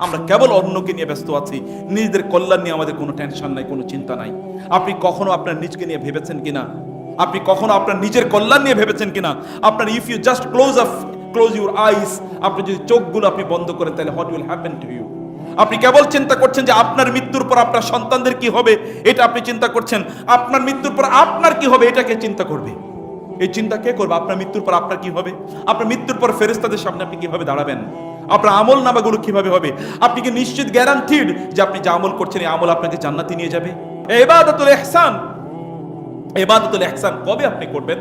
আমরা কেবল অন্যকে নিয়ে ব্যস্ত আছি। নিজেদের কল্যাণ নিয়ে আমাদের কোনো টেনশন নাই, কোনো চিন্তা নাই। আপনি কখনো আপনার নিজকে নিয়ে ভেবেছেন কিনা? আপনি কখনো আপনার নিজের কল্যাণ নিয়ে ভেবেছেন কিনা? আপনার if you just close up close your eyes আপনি যদি চোখগুলো আপনি বন্ধ করেন, তাহলে what will happen to you আপনি কেবল চিন্তা করছেন যে আপনার মৃত্যুর পর আপনার সন্তানদের কি হবে? এটা আপনি চিন্তা করছেন। আপনার মৃত্যুর পর আপনার কি হবে? এটাকে চিন্তা করবে? এই চিন্তা কে করবে? আপনার মৃত্যুর পর আপনার কি হবে? আপনার মৃত্যুর পর ফেরেস্তাদের সামনে আপনি কীভাবে দাঁড়াবেন? আপনার আমল নামাগুলো কীভাবে হবে? আপনি কি নিশ্চিত গ্যারান্টিড যে আপনি যা আমল করছেন, এই আমল আপনাকে জান্নাতি নিয়ে যাবে? এবাদতুল ইহসান এবাদতুল ইহসান কবে আপনি করবেন?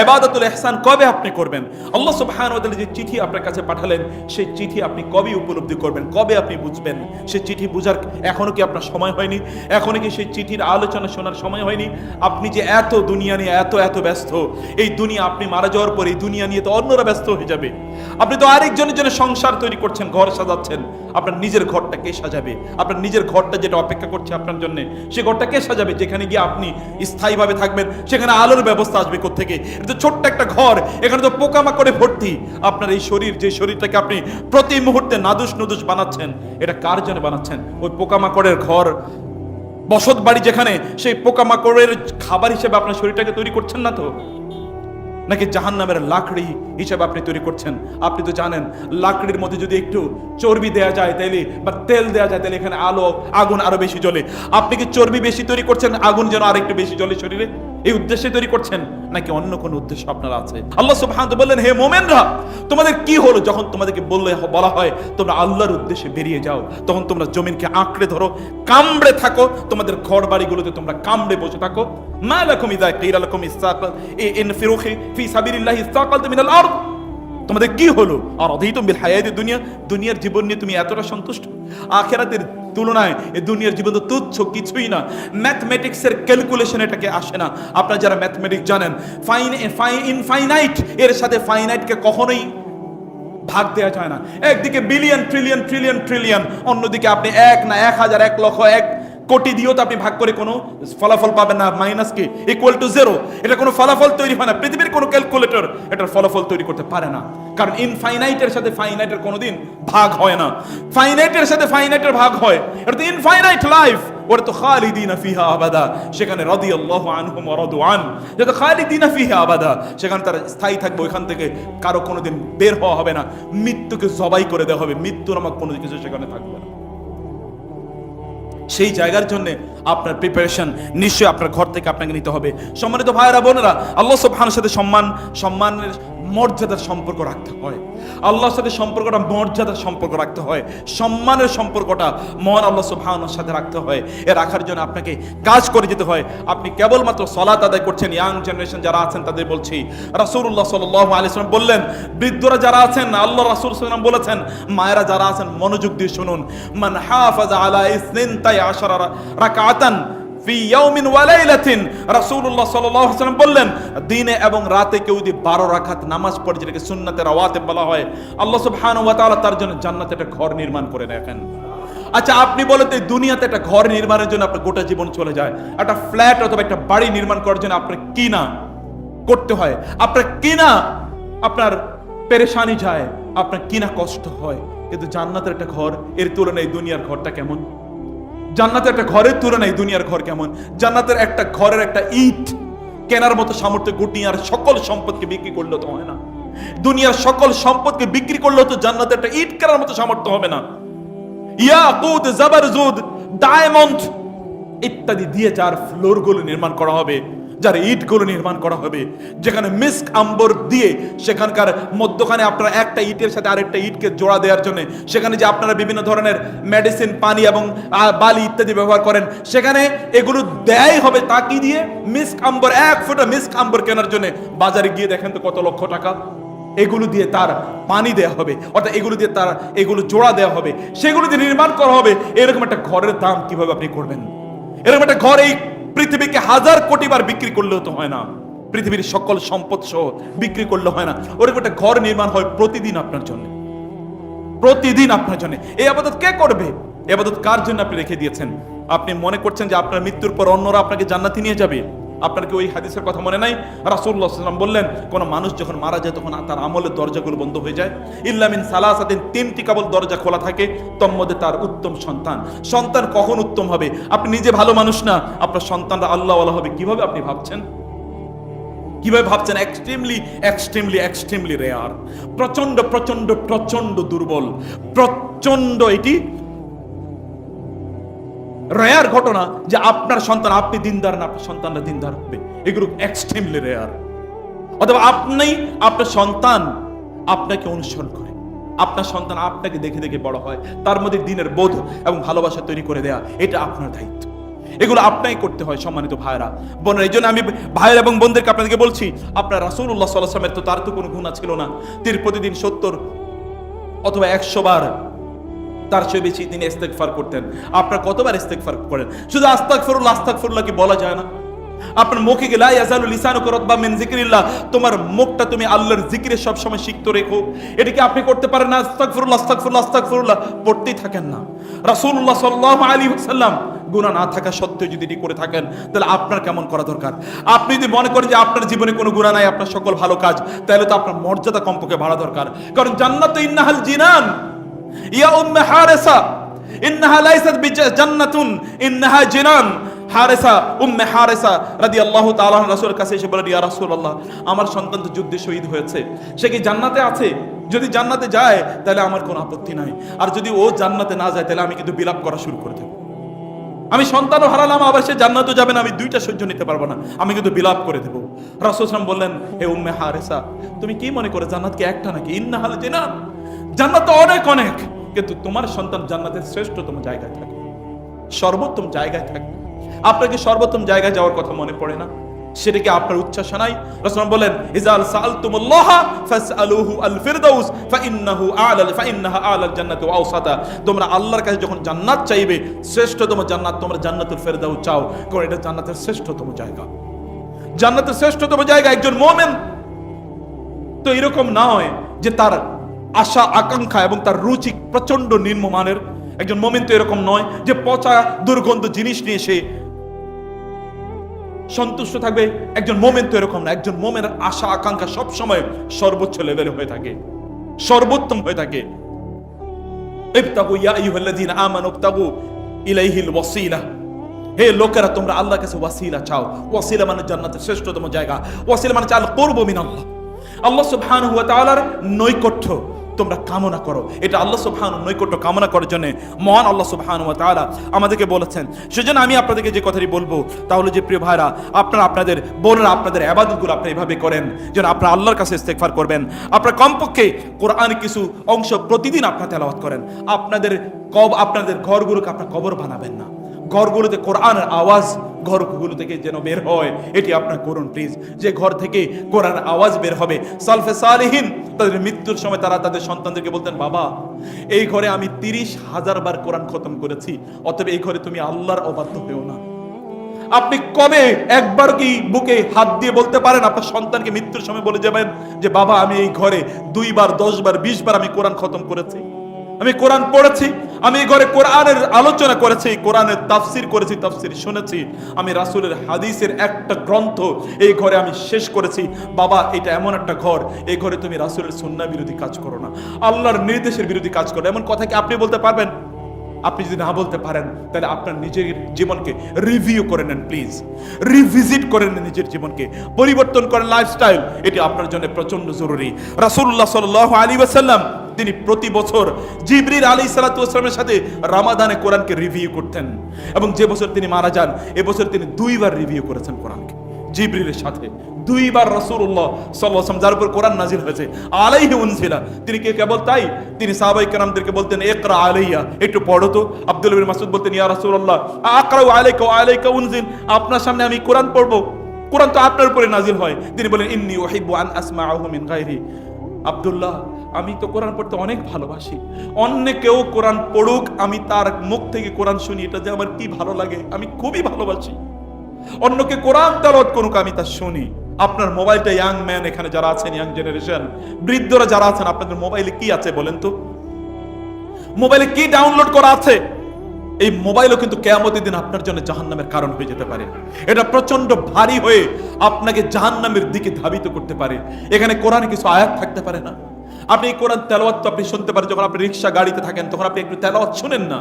এবাদতুল ইহসান কবে আপনি করবেন? আল্লাহ তাআলা যে চিঠি আপনার কাছে পাঠালেন, সেই চিঠি আপনি কবে উপলব্ধি করবেন? কবে আপনি বুঝবেন? সেই চিঠি বুঝার এখনও কি আপনার সময় হয়নি? এখনও কি সেই চিঠির আলোচনা শোনার সময় হয়নি? আপনি যে এত দুনিয়া নিয়ে এত এত ব্যস্ত, এই দুনিয়া আপনি মারা যাওয়ার পর এই দুনিয়া নিয়ে তো অন্যরা ব্যস্ত হয়ে যাবে। আপনি তো আরেকজনের জন্য সংসার তৈরি করছেন, ঘর সাজাচ্ছেন। আপনার নিজের ঘরটা কে সাজাবে? আপনার নিজের ঘরটা যেটা অপেক্ষা করছে আপনার জন্য, সে ঘরটা কে সাজাবে? যেখানে গিয়ে আপনি স্থায়ীভাবে থাকবেন, সেখানে আলোর ব্যবস্থা আসবে থেকে এটা তো ছোট্ট একটা ঘর, এখানে তো পোকামাকড়ে ভর্তি। আপনার এই শরীর, যে শরীরটাকে আপনি প্রতি মুহূর্তে নাদুস নুদুস বানাচ্ছেন, এটা কার জন্য বানাচ্ছেন? ওই পোকামাকড়ের ঘর, বসত বাড়ি যেখানে, সেই পোকামাকড়ের খাবার হিসেবে আপনার শরীরটাকে তৈরি করছেন না তো? নাকি জাহান নামের লাকড়ি হিসাবে আপনি তৈরি করছেন? আপনি তো জানেন, লাকড়ির মধ্যে যদি একটু চর্বি দেওয়া যায় তাইলে, বা তেল দেওয়া যায় তাহলে এখানে আলো, আগুন আরও বেশি জ্বলে। আপনি কি চর্বি বেশি তৈরি করছেন? আগুন যেন আরেকটু বেশি জ্বলে শরীরে? এই উদ্দেশ্যে তৈরি করছেন, নাকি অন্য কোন উদ্দেশ্য আপনার আছে? আল্লাহ সুবহানাহু বললেন, হে মোমেনরা, তোমাদের কি হলো যখন তোমাদেরকে বললে, বলা হয়, তোমরা আল্লাহর উদ্দেশ্যে বেরিয়ে যাও, তখন তোমরা জমিনকে আঁকড়ে ধরো, কামড়ে থাকো, তোমাদের ঘর বাড়িগুলোতে তোমরা কামড়ে বসে থাকো? মা লাকুম ইযা কিরা লাকুম ইসতাকাল ইন ফিরুখি ফি সাবিলিল্লাহি ইসতাকালতু মিনাল আরদ। তোমাদের কি হলো? আর অধীতম বিল হায়াতি দুনিয়া, দুনিয়ার জীবন নিয়ে তুমি এতটা সন্তুষ্ট? আখেরাতের তুলনায় এই দুনিয়ার জীবন তো তুচ্ছ, কিছুই না। ম্যাথমেটিক্সের ক্যালকুলেশন এটাকে আসে না। আপনারা যারা ম্যাথমেটিক্স জানেন ফাইন ইনফাইনাইট এর সাথে ফাইনাইটকে কখনোই ভাগ দেওয়া যায় না। একদিকে বিলিয়ন ট্রিলিয়ন ট্রিলিয়ন ট্রিলিয়ন অন্যদিকে আপনি এক না এক হাজার, এক লক্ষ, এক কোটি দিয়েও তো আপনি ভাগ করে কোনো ফলাফল পাবেন না মাইনাস কি? ইকুয়াল টু জিরো এটা কোনো ফলাফল তৈরি হয় না। পৃথিবীর কোনো ক্যালকুলেটর এটার ফলাফল তৈরি করতে পারে না। কারণ ইনফাইনাইটের সাথে ফাইনাইটের কোনোদিন ভাগ হয় না। ফাইনাইটের সাথে ফাইনাইটের ভাগ হয়। এটা তো ইনফাইনাইট লাইফ ওরা তো খালিদিনা ফিহা আবাদা। সেখানে রাদিয়াল্লাহু আনহুম ওয়া রাদু আন। যেটা খালিদিনা ফিহা আবাদা। সেখানে তারা স্থায়ী থাকবে, ওইখান থেকে কারও কোনোদিন বের হওয়া হবে না। মৃত্যুকে জবাই করে দেওয়া হবে। মৃত্যু নামক কোনো কিছু সেখানে থাকবে না। সেই জায়গার জন্য আপনার প্রিপারেশন নিশ্চয়ই আপনার ঘর থেকে আপনাকে নিতে হবে। সম্মানিত ভাইয়েরা, বোনেরা, আল্লাহ সব সাথে সম্মান সম্মানের মর্যাদার সম্পর্ক রাখতে হয়। আল্লাহর সাথে সম্পর্কটা মর্যাদার সম্পর্ক রাখতে হয়। সম্মানের সম্পর্কটা মহান আল্লাহ সুবহানের সাথে রাখতে হয়। এ রাখার জন্য আপনাকে কাজ করে যেতে হয়। আপনি কেবলমাত্র সলাত আদায় করছেন। ইয়াং জেনারেশন যারা আছেন তাদের বলছি, রাসূলুল্লাহ সাল্লাল্লাহু আলাইহি সাল্লাম বললেন, বৃদ্ধরা যারা আছেন, আল্লাহ রাসূল সাল্লাম বলেছেন, মায়েরা যারা আছেন, মনোযোগ দিয়ে শুনুন। মান হাফাজা আলা ইসনিনতাই আশারা রাকাতান ফি ইয়াউমিন ওয়া লাইলাতিন। রাসূলুল্লাহ সাল্লাল্লাহু বললেন, দিনে এবং রাতে কেউ যদি 12 রাকাত নামাজ পড়ে, যেটাকে সুন্নাতের রাওয়াতিব বলা আল্লাহ সুবহানাহু তার জন্য জান্নাতে একটা ঘর নির্মাণ করে রাখেন আচ্ছা দুনিয়াতে একটা ঘর নির্মাণের জন্য আপনার গোটা জীবন চলে যায়, একটা ফ্ল্যাট অথবা একটা বাড়ি নির্মাণ করার জন্য আপনার কি না করতে হয়, আপনার কি না আপনার পেরেশানি যায়, আপনার কি না কষ্ট হয়, কিন্তু জান্নাতের একটা ঘর, এর তুলনায় দুনিয়ার ঘরটা কেমন? জান্নাতের একটা ঘরের তুলনায় দুনিয়ার ঘর কেমন? জান্নাতের একটা ঘরের একটা ইট, কেনার মতো সামর্থ্য দুনিয়ার সকল সম্পদকে বিক্রি করলে তো হয় না। দুনিয়ার সকল সম্পদকে বিক্রি করলে তো জান্নাতের একটা ইট কেনার মতো সামর্থ্য হবে না। ইয়াকুত জাবারজুদ ডায়মন্ড ইত্যাদি দিয়ে যার ফ্লোরগুলো নির্মাণ করা হবে। যার ইটগুলো নির্মাণ করা হবে, যেখানে মিস্ক আম্বর দিয়ে সেখানকার মধ্যখানে আপনারা একটা ইটের সাথে আরেকটা ইটকে জোড়া দেওয়ার জন্য, সেখানে যে আপনারা বিভিন্ন ধরনের মেডিসিন পানি এবং বালি ইত্যাদি ব্যবহার করেন, সেখানে এগুলো দেয় হবে তা কি দিয়ে? মিস্ক আম্বর, এক ফোঁটা মিস্ক আম্বর কেনার জন্য। বাজারে গিয়ে দেখেন তো কত লক্ষ টাকা। এগুলো দিয়ে তার পানি দেওয়া হবে, অর্থাৎ এগুলো দিয়ে তার, এগুলো জোড়া দেওয়া হবে, সেগুলো দিয়ে নির্মাণ করা হবে। এরকম একটা ঘরের দাম কীভাবে আপনি করবেন? এরকম একটা ঘর এই হাজার কোটি বার বিক্রি করলেও তো হয় না। পৃথিবীর সকল সম্পদ সহ বিক্রি করলে হয় না। ওরকম একটা ঘর নির্মাণ হয় প্রতিদিন আপনার জন্য। প্রতিদিন আপনার জন্য। এই আবাদত কে করবে? এ আবাদত কার জন্য আপনি রেখে দিয়েছেন? আপনি মনে করছেন যে আপনার মৃত্যুর পর অন্যরা আপনাকে জান্নাতি নিয়ে যাবে? আপনার কি ওই হাদিসের কথা মনে নাই? রাসূলুল্লাহ সাল্লাম বললেন, কোন মানুষ যখন মারা যায় তখন তার আমলের দরজাগুলো বন্ধ হয়ে যায়। ইল্লামিন সালাসাদিন তিনটি কেবল দরজা খোলা থাকে মধ্যে তার উত্তম সন্তান। সন্তান কখন উত্তম হবে? আপনি নিজে ভালো মানুষ না, আপনার সন্তানরা আল্লাহ হবে। কীভাবে আপনি ভাবছেন? কীভাবে ভাবছেন? এক্সট্রিমলি এক্সট্রিমলি এক্সট্রিমলি রেয়ার প্রচণ্ড প্রচণ্ড প্রচণ্ড দুর্বল। প্রচণ্ড এটি রেয়ার ঘটনা যে আপনার সন্তান, আপনি দিনদার না, আপনার সন্তানরা দিনদার হবে। এগুলো এক্সট্রিমলি রেয়ার অথবা আপনি, আপনার সন্তান আপনাকে অনুসরণ করে। আপনার সন্তান আপনাকে দেখে দেখে বড় হয়। তার মধ্যে দিনের বোধ এবং ভালোবাসা তৈরি করে দেয়া, এটা আপনার দায়িত্ব। এগুলো আপনাই করতে হয় সম্মানিত ভাইরা বোনের, এই জন্য আমি ভাইয়ের এবং বোনদেরকে আপনাদেরকে বলছি, আপনার রাসূলুল্লাহ সাল্লাহ তো তার তো কোনো গুণা ছিল না। তিনি প্রতিদিন সত্তর অথবা একশো বার তার চেয়ে বেশি তিনি ইস্তেগফার করতেন। আপনার কতবার ইস্তেগফার করেন? শুধু আস্তাগফিরুল্লাহ আস্তাগফিরুল্লাহ কি বলা যায় না। আপনার মুখে গেলা ইয়াজালু লিসানুকা রাতবা মিন যিকরিল্লাহ, তোমার মুখটা তুমি আল্লাহর জিকিরে সব সময় সিক্ত রেখো। এটা কি আপনি করতে পারেন না? আস্তাগফিরুল্লাহ আস্তাগফিরুল্লাহ আস্তাগফিরুল্লাহ, পড়তেই থাকেন না। রাসূলুল্লাহ সাল্লাল্লাহু আলাইহি ওয়াসাল্লাম, গুনাহ না থাকা সত্ত্বেও যদি এটি করে থাকেন, তাহলে আপনার কেমন করা দরকার? আপনি যদি মনে করেন যে আপনার জীবনে কোনো গুনাহ নাই, আপনার সকল ভালো কাজ, তাহলে তো আপনার মর্যাদা কমপক্ষে বাড়া দরকার। কারণ জান্নাত ইন্নাহাল জিনান ইয়া উম্মে হারেসা, ইন্নাহা লাইসাত বিজান্নাতুন ইন্নাহা জিনান। হারেসা, উম্মে হারেসা রাদিয়াল্লাহু তাআলা রাসূলের কাছে এসে বলেন ইয়া রাসূলুল্লাহ, আমার সন্তান তো যুদ্ধে শহীদ হয়েছে। সে কি জান্নাতে আছে? যদি জান্নাতে যায়, তাহলে আমার কোনো আপত্তি নাই। আর যদি ও জান্নাতে না যায়, তাহলে আমি কিন্তু বিলাপ করা শুরু করে দেব। আমি সন্তানও হারালাম, আবার সে জান্নাতও যাবে না, আমি দুইটা সহ্য নিতে পারব না। আমি কিন্তু বিলাপ করে দেবো। রাসূল বললেন, হে উম্মে হারেসা, তুমি কি মনে করে জান্নাত কি একটা নাকি? ইন্নাহাল জিনান জান্নাত অনেক অনেক। কিন্তু তোমার সন্তান জান্নাতের শ্রেষ্ঠতম জায়গায় থাকে সর্বোত্তম জায়গায় থাকে আপনাকে সর্বোত্তম জায়গায় যাওয়ার কথা মনে পড়ে না? সেটাকে আপনার উচ্ছ্বাস নাই রাসূল বলেন ইজাল সাআলতুমুল্লাহ ফাসআলুহু আল ফিরদাউস ফাইন্নাহু আ'লা ফাইন্নাহা আ'লাল জান্নাতি আওসাতা। তোমরা আল্লাহর কাছে যখন জান্নাত চাইবে, শ্রেষ্ঠতম জান্নাত তোমরা জান্নাতুল ফিরদাউস চাও। কারণ এটা জান্নাতের শ্রেষ্ঠতম জায়গা। জান্নাতের শ্রেষ্ঠতম জায়গা একজন মুমিন। তো এরকম নয় যে তার আশা, আকাঙ্ক্ষা এবং তার রুচি প্রচণ্ড নিম্নমানের একজন মোমেন তো এরকম নয় যে পচা, দুর্গন্ধ জিনিস নিয়ে সে সন্তুষ্ট থাকবে। একজন মোমেন তো এরকম না। একজন মোমের আশা, আকাঙ্ক্ষা সব সময় সর্বোচ্চ লেভেলে হয়ে থাকে। সর্বোত্তম হয়ে থাকে। ইলাইহিল ওয়াসিলা। হে লোকেরা, তোমরা আল্লাহর কাছে ওয়াসিলা চাও। ওয়াসিলা মানে জান্নাতের শ্রেষ্ঠতম জায়গা। ওয়াসিলা মানে চাল করব মিনাল্লাহ। আল্লাহ সুবহানাহু হুয়া তাআলার নৈকট্য তোমরা কামনা করো। এটা আল্লাহ সুবহানাহু নৈকট্য কামনা করার জন্য মহান আল্লাহ সুবহানাহু ওয়া তাআলা আমাদেরকে বলেছেন। সেজন্য আমি আপনাদেরকে যে কথাটি বলব তাহলে যে প্রিয় ভাইরা, আপনারা আপনাদের বোনেরা, আপনাদের ইবাদতগুলো আপনি এভাবে করেন যেন আপনারা আল্লাহর কাছে ইস্তেগফার করবেন। আপনারা কমপক্ষে কোরআন কিছু অংশ প্রতিদিন আপনারা তেলাওয়াত করেন। আপনাদের কব, আপনাদের ঘরগুলোকে আপনারা কবর বানাবেন না। ঘরগুলোতে কোরআনের আওয়াজ ঘরগুলো থেকে যেন বের হয়, এটি আপনার করুন প্লিজ যে ঘর থেকে কোরআন আওয়াজ বের হবে, সালফে সালেহীন, তাদের মৃত্যুর সময় তারা তাদের সন্তানদেরকে বলতেন, বাবা, এই ঘরে আমি তিরিশ হাজার বার কোরআন খতম করেছি, অতএব এই ঘরে তুমি আল্লাহর অবাধ্য হয়েও না। আপনি কবে একবার কি বুকে হাত দিয়ে বলতে পারেন, আপনার সন্তানকে মৃত্যুর সময় বলে যাবেন যে, বাবা, আমি এই ঘরে দুইবার দশ বার বিশ বার আমি কোরআন খতম করেছি। আমি কোরআন পড়েছি, আমি ঘরে কোরআনের আলোচনা করেছি কোরআনের তাফসির করেছি, তাফসির শুনেছি, আমি রাসূলের হাদিসের একটা গ্রন্থ এই ঘরে আমি শেষ করেছি। বাবা, এটা এমন একটা ঘর, এই ঘরে তুমি রাসূলের সুন্নাহ বিরোধী কাজ করো না। আল্লাহর নির্দেশের বিরোধী কাজ করো এমন কথা কি আপনি বলতে পারবেন? আপনি যদি না বলতে পারেন, তাহলে আপনার নিজের জীবনকে রিভিউ করে নেন প্লিজ রিভিজিট করে নেন নিজের জীবনকে। পরিবর্তন করেন লাইফস্টাইল এটি আপনার জন্য প্রচণ্ড জরুরি। রাসূলুল্লাহ সাল্লাল্লাহু আলী ওয়াসাল্লাম তিনি প্রতি বছর জিবরিল আলী সালাতামের সাথে রামাদানে কোরআনকে রিভিউ করতেন। এবং যে বছর তিনি মারা যান এবছর তিনি দুইবার রিভিউ করেছেন কোরআনকে। জিবরিলের সাথে দুইবার রাসূলুল্লাহ সাল্লাল্লাহু আলাইহি যার উপর কোরআন নাজিল হয়েছে, আলাইহি উনজিলা তিনি কে কেবল তাই? তিনি সাহাবাই কেরামদেরকে বলতেন, ইকরা আলাইয়া, একটু পড়ো তো। আব্দুল বিন মাসউদ বলতেন, ইয়া রাসূলুল্লাহ, আকরাউ আলাইকা আলাইকা উনজিল, আপনার সামনে আমি কোরআন পড়ব। কোরআন তো আপনার উপরে নাজিল হয়। তিনি বলেন ইন্নী উহিব্বু আন আসমাআহু মিন গায়রি। আব্দুল্লাহ, আমি তো কোরআন পড়তে অনেক ভালোবাসি। অন্য কেউ কোরআন পড়ুক, আমি তার মুখ থেকে কোরআন শুনি, এটা যে আমার কি ভালো লাগে, আমি খুবই ভালোবাসি। অন্যকে কোরআন তেলাওয়াত করুক, আমি তা শুনি। আপনার মোবাইলটা ইয়াং ম্যান এখানে যারা আছেন, ইয়াং জেনারেশন, বৃদ্ধরা যারা আছেন, আপনাদের মোবাইলে কি আছে বলেন তো? মোবাইলে কি ডাউনলোড করা আছে? এই মোবাইলও কিন্তু কেয়ামতের দিন আপনার জন্য জাহান্নামের কারণ হয়ে যেতে পারে। এটা প্রচণ্ড ভারী হয়ে আপনাকে জাহান্নামের দিকে ধাবিত করতে পারে। এখানে কোরআনে কিছু আয়াত থাকতে পারে না। আপনি এই কোরআন তেলাওয়াত তো আপনি শুনতে পারেন, যখন আপনি রিক্সা গাড়িতে থাকেন, তখন আপনি একটু তেলাওয়াত শুনেন না।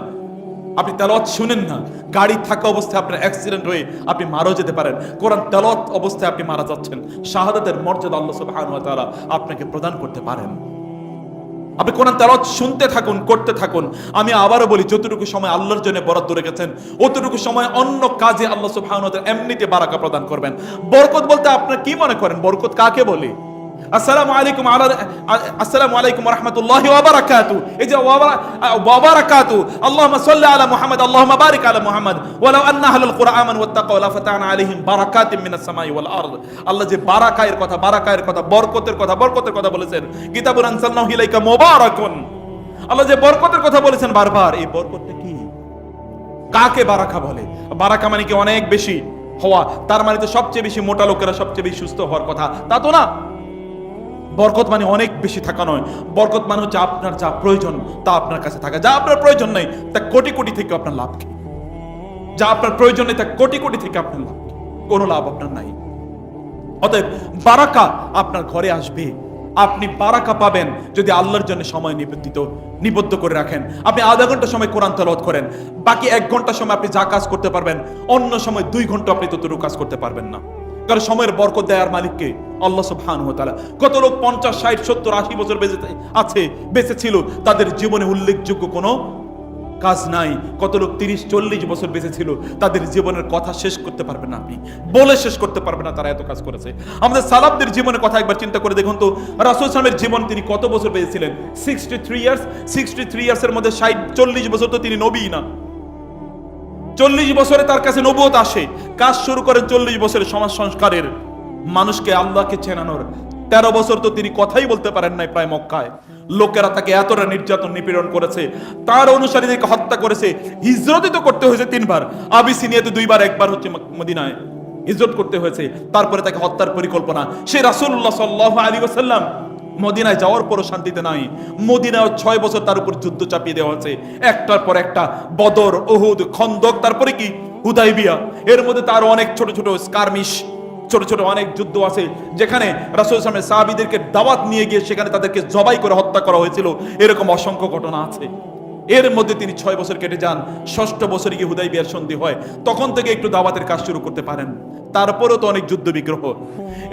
আপনি তেলাওয়াত শুনেন না। গাড়ি থাকা অবস্থায় আপনার অ্যাক্সিডেন্ট হয়ে আপনি মারাও যেতে পারেন। কোরআন তেলাওয়াত অবস্থায় আপনি মারা যাচ্ছেন। শাহাদাতের মর্যাদা আল্লাহ সুবহানাহু ওয়া আপনাকে প্রদান করতে পারেন। আপনি কোরআন তেলাওয়াত শুনতে থাকুন, করতে থাকুন। আমি আবারও বলি, যতটুকু সময় আল্লাহর জন্য বরাদ্দ রেখেছেন, অতটুকু সময় অন্য কাজে আল্লাহ সুবহানাহু এমনিতে বারাকা প্রদান করবেন। বরকত বলতে আপনার কি মনে করেন? বরকত কাকে বলে? আসসালামু আলাইকুম আলা আসসালামু আলাইকুম রাহমাতুল্লাহি এই যে ওয়া বারা- ওয়া বারাকাতু। আল্লাহুম্মা সাল্লি আলা মুহাম্মদ, আল্লাহুম্মা বারিক আলা মুহাম্মদ। ওয়ালাউ আন্না আহলাল কুরআন আমানু ওয়াত্তাকাউ লাফাতানা আলাইহিম বারাকাতিম মিনাস সামাই ওয়াল আরদ। আল্লাহ যে বারাকায়ের কথা বারাকায়ের কথা, বরকতের কথা বরকতের কথা বলেছেন। কিতাবুন আনসালনাহু ইলাইকা মুবারাকুন। আল্লাহ যে বরকতের কথা বলেছেন বারবার, এই বরকতটা কি? কাকে বারাকা বলে? বারাকা মানে কি অনেক বেশি হওয়া, তার মানে তো সবচেয়ে বেশি মোটা লোকেরা সবচেয়ে বেশি সুস্থ হওয়ার কথা। তা তো না। বরকত মানে অনেক বেশি থাকা নয়। বরকত মানে হচ্ছে আপনার যা প্রয়োজন তা আপনার কাছে থাকা। যা আপনার প্রয়োজন নেই, তা কোটি কোটি থেকে আপনার লাভ কি? যা আপনার প্রয়োজন নেই, তা কোটি কোটি থেকে আপনার লাভ কি? কোনো লাভ আপনার নাই। অতএব বারাকা আপনার ঘরে আসবে। আপনি বারাকা পাবেন যদি আল্লাহর জন্য সময় নিবেদিত নিবদ্ধ করে রাখেন। আপনি আধা ঘণ্টা সময় কোরআন তেলাওয়াত করেন। বাকি এক ঘণ্টা সময় আপনি যা কাজ করতে পারবেন, অন্য সময় দুই ঘণ্টা আপনি ততটুকু কাজ করতে পারবেন না। কারণ সময়ের বরকত দেয়ার মালিককে। আল্লাহ সুবহানাহু ওয়া তাআলা। কত লোক পঞ্চাশ, ষাট, সত্তর, আশি বছর বেঁচে আছে, বেঁচে ছিল। তাদের জীবনে উল্লেখযোগ্য কোনো কাজ নাই। কত লোক তিরিশ, চল্লিশ বছর বেঁচে ছিল। তাদের জীবনের কথা শেষ করতে পারবেন না আপনি। বলে শেষ করতে পারবে না তারা এত কাজ করেছে। আমাদের সালাবদের জীবনের কথা একবার চিন্তা করে দেখুন তো। রাসুল সালামের জীবন তিনি কত বছর বেঁচেছিলেন sixty three years sixty three ইয়ার্সের মধ্যে ষাট, চল্লিশ বছর তো তিনি নবী না। চল্লিশ বছরে তার কাছে নবুয়ত আসে। কাজ শুরু করেন চল্লিশ বছরের সমাজ সংস্কারের মানুষকে আল্লাহকে চেনানোর। তেরো বছর তো তিনি কথাই বলতে পারেন নাই প্রায় মক্কায়। লোকেরা তাকে এতটা নির্যাতন, নিপীড়ন করেছে। তার অনুসারীদেরকে হত্যা করেছে। হিজরতই তো করতে হয়েছে তিনবার। আবিসিনিয়াতে দুইবার, একবার হচ্ছে মদিনায় হিজরত করতে হয়েছে। তারপরে তাকে হত্যার পরিকল্পনা। সে রাসূলুল্লাহ সাল্লাল্লাহু আলাইহি ওয়াসাল্লাম মদিনায় যাওয়ার পরও শান্তিতে নাই। মদিনায় ছয় বছর তার উপর যুদ্ধ চাপিয়ে দেওয়া হয়েছে। একটার পর একটা বদর ওহুদ খন্দক, তারপরে কি? হুদাইবিয়া। এর মধ্যে তার অনেক ছোট ছোট স্কারমিশ, ছোট ছোট অনেক যুদ্ধ আছে, যেখানে রাসুল সামনে সাহাবিদেরকে দাওয়াত নিয়ে গিয়ে সেখানে তাদেরকে জবাই করে হত্যা করা হয়েছিল। এরকম অসংখ্য ঘটনা আছে। এর মধ্যে তিনি ছয় বছর কেটে যান, ষষ্ঠ বছরে গিয়ে হুদাই বিয়ার সন্ধি হয়, তখন থেকে একটু দাওয়াতের কাজ শুরু করতে পারেন। তারপরেও তো অনেক যুদ্ধ বিগ্রহ।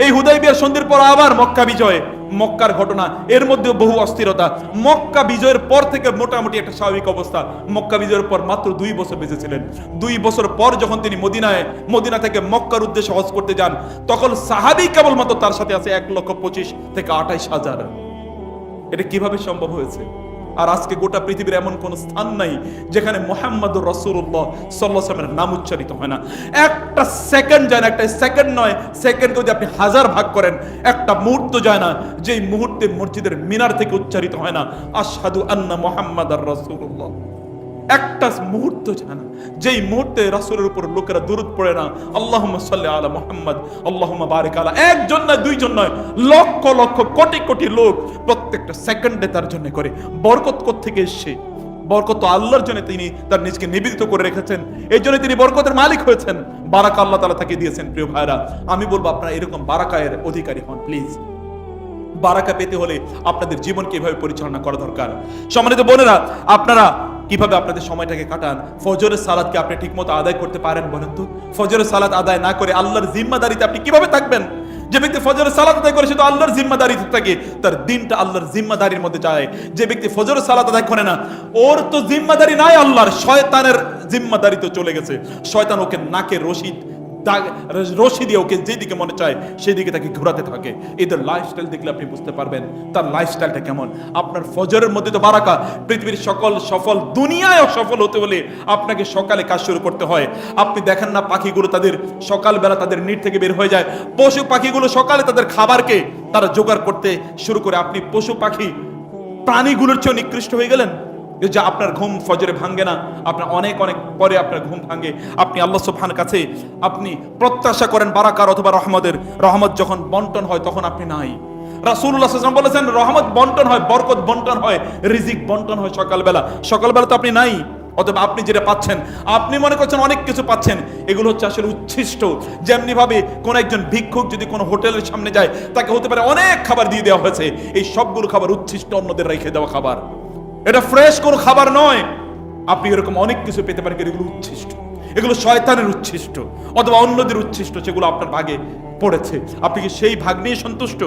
এই হুদাই বিয়ার সন্ধির পর আবার মক্কা বিজয়, মক্কার ঘটনা। এর মধ্যে বহু অস্থিরতা। মক্কা বিজয়ের পর থেকে মোটামুটি একটা স্বাভাবিক অবস্থা। মক্কা বিজয়ের পর মাত্র দুই বছর বেঁচেছিলেন। দুই বছর পর যখন তিনি মদিনায়, মদিনা থেকে মক্কার উদ্দেশ্যে হজ করতে যান, তখন সাহাবি কেবলমাত্র তার সাথে আছে এক লক্ষ পঁচিশ থেকে আঠাইশ হাজার। এটা কীভাবে সম্ভব হয়েছে? আর আজকে গোটা পৃথিবীর এমন কোন স্থান নাই যেখানে মোহাম্মদ রসুল্লাহ সাল্লামের নাম উচ্চারিত হয় না। একটা সেকেন্ড যায় না, একটা সেকেন্ড নয় সেকেন্ড যদি আপনি হাজার ভাগ করেন, একটা মুহূর্ত যায় না যেই মুহূর্তে মসজিদের মিনার থেকে উচ্চারিত হয় না আসাদু আন্না মোহাম্মদ আর রসুল্লাহ একটা মুহূর্ত যায় না। যেই মুহূর্তে রাসূলের উপর লোকেরা দুরুদ পড়ে না, আল্লাহুম্মা সাল্লি আলা মুহাম্মদ আল্লাহ বারিক আলা, একজন নয়, দুইজন নয়, লক্ষ লক্ষ, কোটি কোটি লোক প্রত্যেকটা সেকেন্ডে তার জন্য করে। বরকত থেকে এসছে? বরকত আল্লাহর জন্য তিনি তার নিজকে নিবেদিত করে রেখেছেন। এই জন্য তিনি বরকতের মালিক হয়েছেন। বারাকা আল্লাহ তালা তাকে দিয়েছেন, প্রিয় ভাইরা আমি বলব আপনারা এরকম বারাকায়ের অধিকারী হন, প্লিজ। বারাকা পেতে হলে আপনাদের জীবনকে এভাবে পরিচালনা করা দরকার। সম্মানিত বোনেরা, আপনারা কীভাবে আপনাদের সময়টাকে কাটান? ফজরের সালাদকে আপনি ঠিকমতো আদায় করতে পারেন বলেন তো? ফজরের সালাদ আদায় না করে আল্লাহর জিম্মাদারিতে আপনি কীভাবে থাকবেন? যে ব্যক্তি ফজরের সালাত আদায় করে, সে তো আল্লাহর জিম্মাদারিতে থাকে। তার দিনটা আল্লাহর জিম্মাদারির মধ্যে যায়। যে ব্যক্তি ফজরের সালাত আদায় করে না, ওর তো জিম্মাদারি নাই আল্লাহর, শয়তানের জিম্মাদারি তো চলে গেছে। শয়তান ওকে নাকে রশিদ রশি দিয়ে ওকে যেদিকে মনে চায়, সেদিকে তাকে ঘোরাতে থাকে। এদের লাইফস্টাইল দেখলে আপনি বুঝতে পারবেন তার লাইফস্টাইলটা কেমন। আপনার ফজরের মধ্যে তো বারাকা, পৃথিবীর সকল সফল দুনিয়ায় সফল হতে হলে আপনাকে সকালে কাজ শুরু করতে হয়। আপনি দেখেন না পাখিগুলো তাদের সকালবেলা তাদের নিট থেকে বের হয়ে যায়। পশু পাখিগুলো সকালে তাদের খাবারকে তারা জোগাড় করতে শুরু করে। আপনি পশু পাখি প্রাণীগুলোর চেয়েও নিকৃষ্ট হয়ে গেলেন? যে আপনার ঘুম ফজরে ভাঙ্গে না, আপনার অনেক অনেক পরে আপনার ঘুম ভাঙ্গে আপনি আল্লাহ সুবহান কাছে আপনি প্রত্যাশা করেন বারাকার অথবা রহমতের। রহমত যখন বন্টন হয় তখন আপনি নাই। সাল্লাল্লাহু বলেছেন, রহমত বন্টন হয়, বরকত বন্টন হয়, রিজিক বন্টন হয় সকালবেলা। সকালবেলা তো আপনি নাই, অথবা আপনি যেটা পাচ্ছেন, আপনি মনে করছেন অনেক কিছু পাচ্ছেন, এগুলো হচ্ছে আসলে উচ্ছিষ্ট। যেমনি ভাবে কোন একজন ভিক্ষুক যদি কোনো হোটেলের সামনে যায়, তাকে হতে পারে অনেক খাবার দিয়ে দেওয়া হয়েছে, এই সবগুলো খাবার উচ্ছিষ্ট অন্যদের রেখে দেওয়া খাবার। এটা ফ্রেশ কোনো খাবার নয়। আপনি এরকম অনেক কিছু পেতে পারেন, এগুলো উচ্ছিষ্ট। এগুলো শয়তানের উচ্ছিষ্ট, অথবা অন্যদের উচ্ছিষ্ট, সেগুলো আপনার ভাগে পড়েছে। আপনি কি সেই ভাগ নিয়ে সন্তুষ্ট?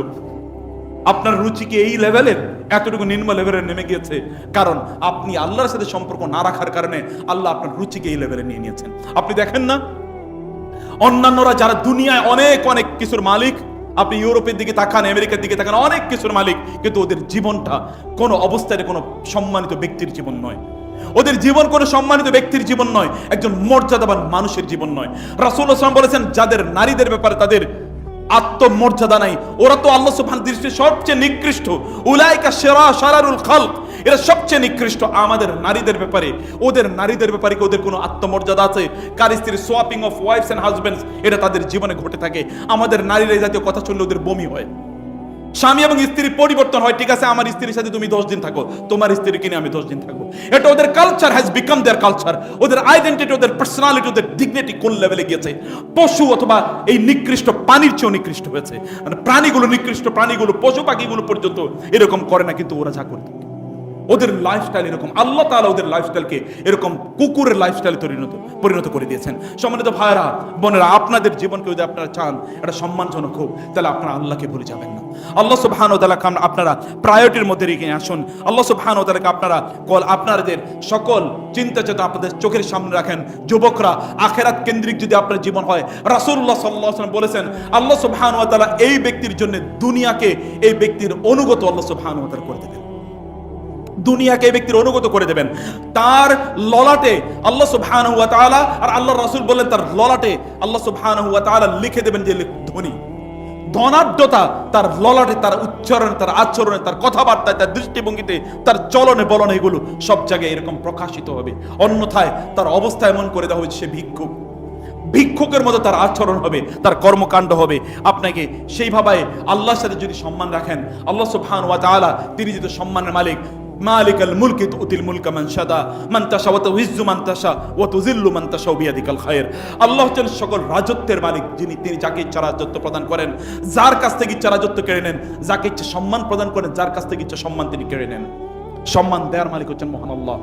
আপনার রুচি কি এই লেভেলের এতটুকু নিম্ন লেভেলের নেমে গিয়েছে। কারণ আপনি আল্লাহর সাথে সম্পর্ক না রাখার কারণে আল্লাহ আপনার রুচিকে এই লেভেলে নিয়ে নিয়েছেন। আপনি দেখেন না? অন্যান্যরা যারা দুনিয়ায় অনেক অনেক কিছুর মালিক আপনি ইউরোপের দিকে তাকান, আমেরিকার দিকে তাকান, অনেক কিছুর মালিক। কিন্তু ওদের জীবনটা কোনো অবস্থায় কোনো সম্মানিত ব্যক্তির জীবন নয়। ওদের জীবন কোনো সম্মানিত ব্যক্তির জীবন নয়, একজন মর্যাদাবান মানুষের জীবন নয়। রাসুল আসলাম বলেছেন, যাদের নারীদের ব্যাপারে তাদের আত্মমর্যাদা নাই, ওরা তো আল্লাহ সুফান দৃষ্টি সবচেয়ে নিকৃষ্ট। উলাইকা সেরা সারারুল খালক। এরা সবচেয়ে নিকৃষ্ট আমাদের নারীদের ব্যাপারে। ওদের নারীদের ব্যাপারে কি ওদের কোনো আত্মমর্যাদা আছে? কার স্ত্রীর swapping of wives and husbands এটা তাদের জীবনে ঘটে থাকে। আমাদের নারীরা জাতীয় কথা শুনলে ওদের বমি হয়। স্বামী এবং স্ত্রী পরিবর্তন হয়, ঠিক আছে, আমার স্ত্রীর সাথে তুমি দশ দিন থাকো, তোমার স্ত্রীকে নিয়ে আমি দশ দিন থাকব। এটা ওদের culture has become their culture ওদের আইডেন্টিটি ওদের পার্সোনালিটি ওদের ডিগনিটি কোন লেভেলে গিয়েছে? পশু অথবা এই নিকৃষ্ট প্রাণীর চেয়েও নিকৃষ্ট হয়েছে। মানে প্রাণীগুলো নিকৃষ্ট প্রাণীগুলো, পশু পাখিগুলো পর্যন্ত এরকম করে না, কিন্তু ওরা যা করতো ওদের লাইফস্টাইল এরকম। আল্লাহ তাআলা ওদের লাইফস্টাইলকে এরকম কুকুরের লাইফস্টাইলে পরিণত পরিণত করে দিয়েছেন। সম্মানিত ভাইরা বোনেরা, আপনাদের জীবনকে যদি আপনারা চান, এটা সম্মানজনক হোক, তাহলে আপনারা আল্লাহকে ভুলে যাবেন না। আল্লাহ সুবহান তাআলাকে আমরা- আপনারা প্রায়োরিটির মধ্যে রেখে আসুন। আল্লাহ সুবহান তাআলাকে আপনারা কল আপনাদের সকল চিন্তা চেতনা আপনাদের চোখের সামনে রাখেন। যুবকরা, আখেরাত কেন্দ্রিক যদি আপনার জীবন হয় রাসুল্লাহ সাল্লাল্লাহু আলাইহি ওয়াসাল্লাম বলেছেন, আল্লাহ সুবহান ওয়া তাআলা এই ব্যক্তির জন্য দুনিয়াকে এই ব্যক্তির অনুগত আল্লাহ সুবহান ওয়া তাআলা করে দেবেন। দুনিয়াকে এই ব্যক্তির অনুগত করে দেবেন। তার ললাটে আল্লাহ সুবহানাহু ওয়া তাআলা আর আল্লাহ রাসূল বললেন, তার ললাটে আল্লাহ সুবহানাহু ওয়া তাআলা লিখে দেবেন যে ধনী। ধনাঢ্যতা তার ললাটে, তার উচ্চারণে, তার আচরণে, তার কথাবার্তায়, তার দৃষ্টিভঙ্গিতে, তার চলনে বলনে এগুলো সব জায়গায় এরকম প্রকাশিত হবে। অন্যথায় তার অবস্থা এমন করে দেওয়া হয়েছে, সে ভিক্ষুক। ভিক্ষুকের মতো তার আচরণ হবে, তার কর্মকাণ্ড হবে। আপনাকে সেইভাবে আল্লাহর সাথে যদি সম্মান রাখেন, আল্লাহ সুবহান ওয়া তাআলা, তিনি যদি সম্মানের মালিক মালিক আল মুলকি তুতিল মুলকা শাদা তাশা ওয়া তুইজ্জু তাশা ওয়া তুযিল্লু তাশা বিয়াদিকাল খায়র আল্লাহ হচ্ছেন সকল রাজত্বের মালিক, যিনি তিনি যাকে ইচ্ছা রাজত্ব প্রদান করেন, যার কাছ থেকে ইচ্ছা রাজত্ব কেড়ে নেন, যাকে ইচ্ছা সম্মান প্রদান করেন, যার কাছ থেকে ইচ্ছা সম্মান তিনি কেড়ে নেন। সম্মান মালিক হচ্ছেন মহান আল্লাহ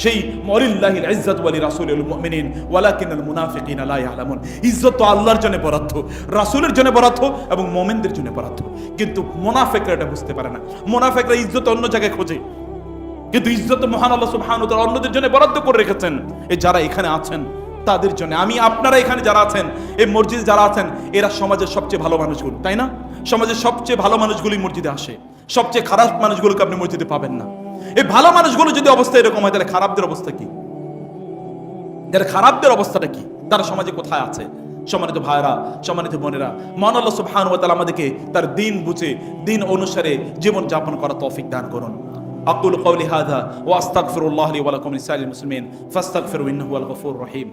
সেই মরিল্লাহিল ইজ্জত ওয়ালি রাসূলুল মুমিনিন, ওয়ালাকিনাল মুনাফিকিনা লা ইয়ালামুন। ইজ্জত তো আল্লাহর জন্য বরাদ্দ, রাসূলের জন্য বরাদ্দ এবং মুমিনদের জন্য বরাদ্দ। কিন্তু মুনাফিকরা এটা বুঝতে পারে না। মুনাফিকরা ইজ্জত অন্য জায়গায় খোঁজে। কিন্তু ইজ্জত মহান আল্লাহ সুবহানাহু ওয়া অন্যদের জন্য বরাদ্দ করে রেখেছেন। এই যারা এখানে আছেন, তাদের জন্য। আমি আপনারা এখানে যারা আছেন, এই মসজিদে যারা আছেন, এরা সমাজের সবচেয়ে ভালো মানুষগুলো, তাই না? সমাজের সবচেয়ে ভালো মানুষগুলি মসজিদে আসে। সবচেয়ে খারাপ মানুষগুলোকে আপনি মসজিদে পাবেন না। এই ভালো মানুষগুলো যদি অবস্থা এরকম হয়, তাহলে খারাপদের অবস্থা কি? যারা খারাপদের অবস্থাটা কি? তারা সমাজে কোথায় আছে? সম্মানিত ভাইরা সম্মানিত বোনেরা মান আল্লাহ সুবহানাহু ওয়া তাআলা আমাদেরকে তার দিন বুঝে, দিন অনুসারে জীবন যাপন করা তৌফিক দান করুন। أقول قولي هذا وأستغفر الله لي ولكم لسائر المسلمين فاستغفروا إنه هو الغفور الرحيم.